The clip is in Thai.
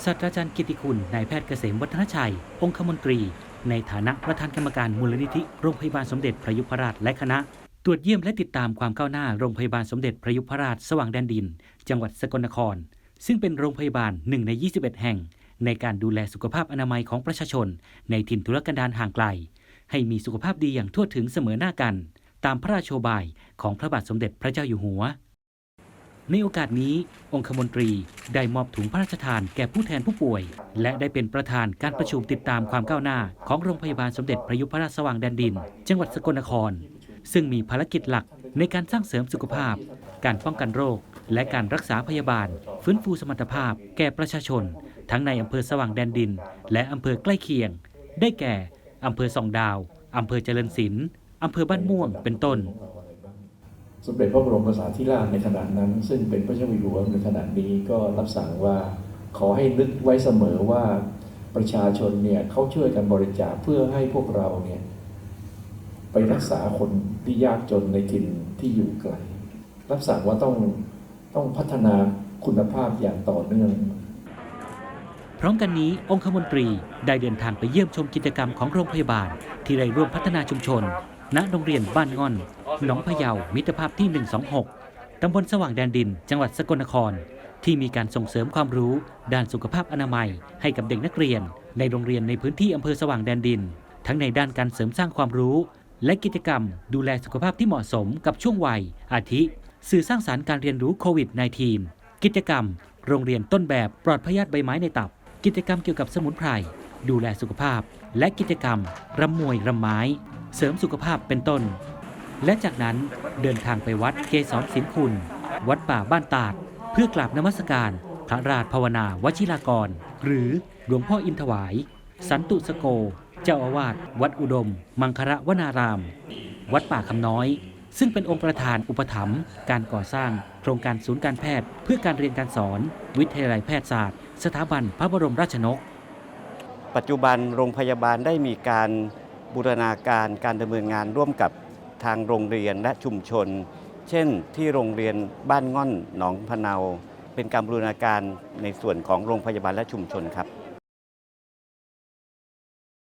ศาสตราจารย์กิติคุณนายแพทย์เกษมวัฒนชัย องคมนตรี ในฐานะประธานกรรมการมูลนิธิโรงพยาบาลสมเด็จพระยุพราชและคณะ ตรวจเยี่ยมและติดตามความก้าวหน้าโรงพยาบาลสมเด็จพระยุพราชสว่างแดนดิน จังหวัดสกลนคร ซึ่งเป็นโรงพยาบาลหนึ่งใน 21 แห่ง ในการดูแลสุขภาพอนามัยของประชาชน ในถิ่นทุรกันดารห่างไกล ให้มีสุขภาพดีอย่างทั่วถึงเสมอหน้ากัน ตามพระราชโบายของพระบาทสมเด็จพระเจ้าอยู่หัว ในโอกาสนี้ องคมนตรีได้มอบถุงพระราชทานแก่ผู้แทนผู้ป่วย และได้เป็นประธานการประชุมติดตามความก้าวหน้า ของโรงพยาบาลสมเด็จพระยุพราชสว่างแดนดิน จังหวัดสกลนคร ซึ่งมีภารกิจหลักในการสร้างเสริมสุขภาพ การป้องกันโรค และการรักษาพยาบาล ฟื้นฟูสมรรถภาพ แก่ประชาชน ทั้งในอำเภอสว่างแดนดิน และอำเภอใกล้เคียง ได้แก่อำเภอสองดาวอำเภอเจริญศิลป์อำเภอบ้านม่วงเป็นต้น สมเด็จพระบรมศาธิราชในขณะนั้น ซึ่งเป็นพระเจ้าอยู่หัวในขณะนี้ก็รับสั่งว่าขอให้นึกไว้เสมอว่าประชาชนเนี่ยเขาช่วยกันบริจาคเพื่อให้พวกเราเนี่ยไปรักษาคนที่ยากจนในถิ่นที่อยู่ไกล รับสั่งว่าต้องต้องพัฒนาคุณภาพอย่างต่อเนื่อง พร้อมกันนี้องคมนตรีได้เดินทางไปเยี่ยมชมกิจกรรมของโรงพยาบาล ที่ได้ร่วมพัฒนาชุมชน ณโรงเรียนบ้านงอน หนองพะเยา มิตรภาพที่ 126 ตำบลสว่างแดนดิน จังหวัดสกลนคร ที่มีการส่งเสริมความรู้ ด้านสุขภาพอนามัย ให้กับเด็กนักเรียน ในโรงเรียนในพื้นที่อำเภอสว่างแดนดิน ทั้งในด้านการเสริมสร้างความรู้ และกิจกรรม ดูแลสุขภาพที่เหมาะสมกับช่วงวัย อาทิ สื่อสร้างสารรค์การเรียนรู้โควิด -19 กิจกรรม โรงเรียนต้นแบบปลอดพยาธิใบไม้ในตับ กิจกรรมเกี่ยวกับสมุนไพรดูแลสุขภาพ และกิจกรรมรำมวยรำไม้ เสริมสุขภาพเป็นต้น และจากนั้นเดินทางไปวัดเกษรศิลคุณ วัดป่าบ้านตาด เพื่อกราบนมัสการ พระราชภาวนาวชิรากร หรือหลวงพ่ออินถวาย สันตุสโก เจ้าอาวาสวัดอุดม มังคระวนาราม วัดป่าคำน้อย ซึ่งเป็นองค์ประธานอุปถัมภ์การก่อสร้าง โครงการศูนย์การแพทย์ เพื่อการเรียนการสอน วิทยาลัยแพทยศาสตร์ สถาบันพระบรมราชนก ปัจจุบันโรงพยาบาลได้มีการ บูรณาการการดำเนินงานร่วมกับทางโรงเรียนและชุมชน เช่น ที่โรงเรียนบ้านง่อนหนองพะเนา เป็นการบูรณาการในส่วนของโรงพยาบาลและชุมชนครับ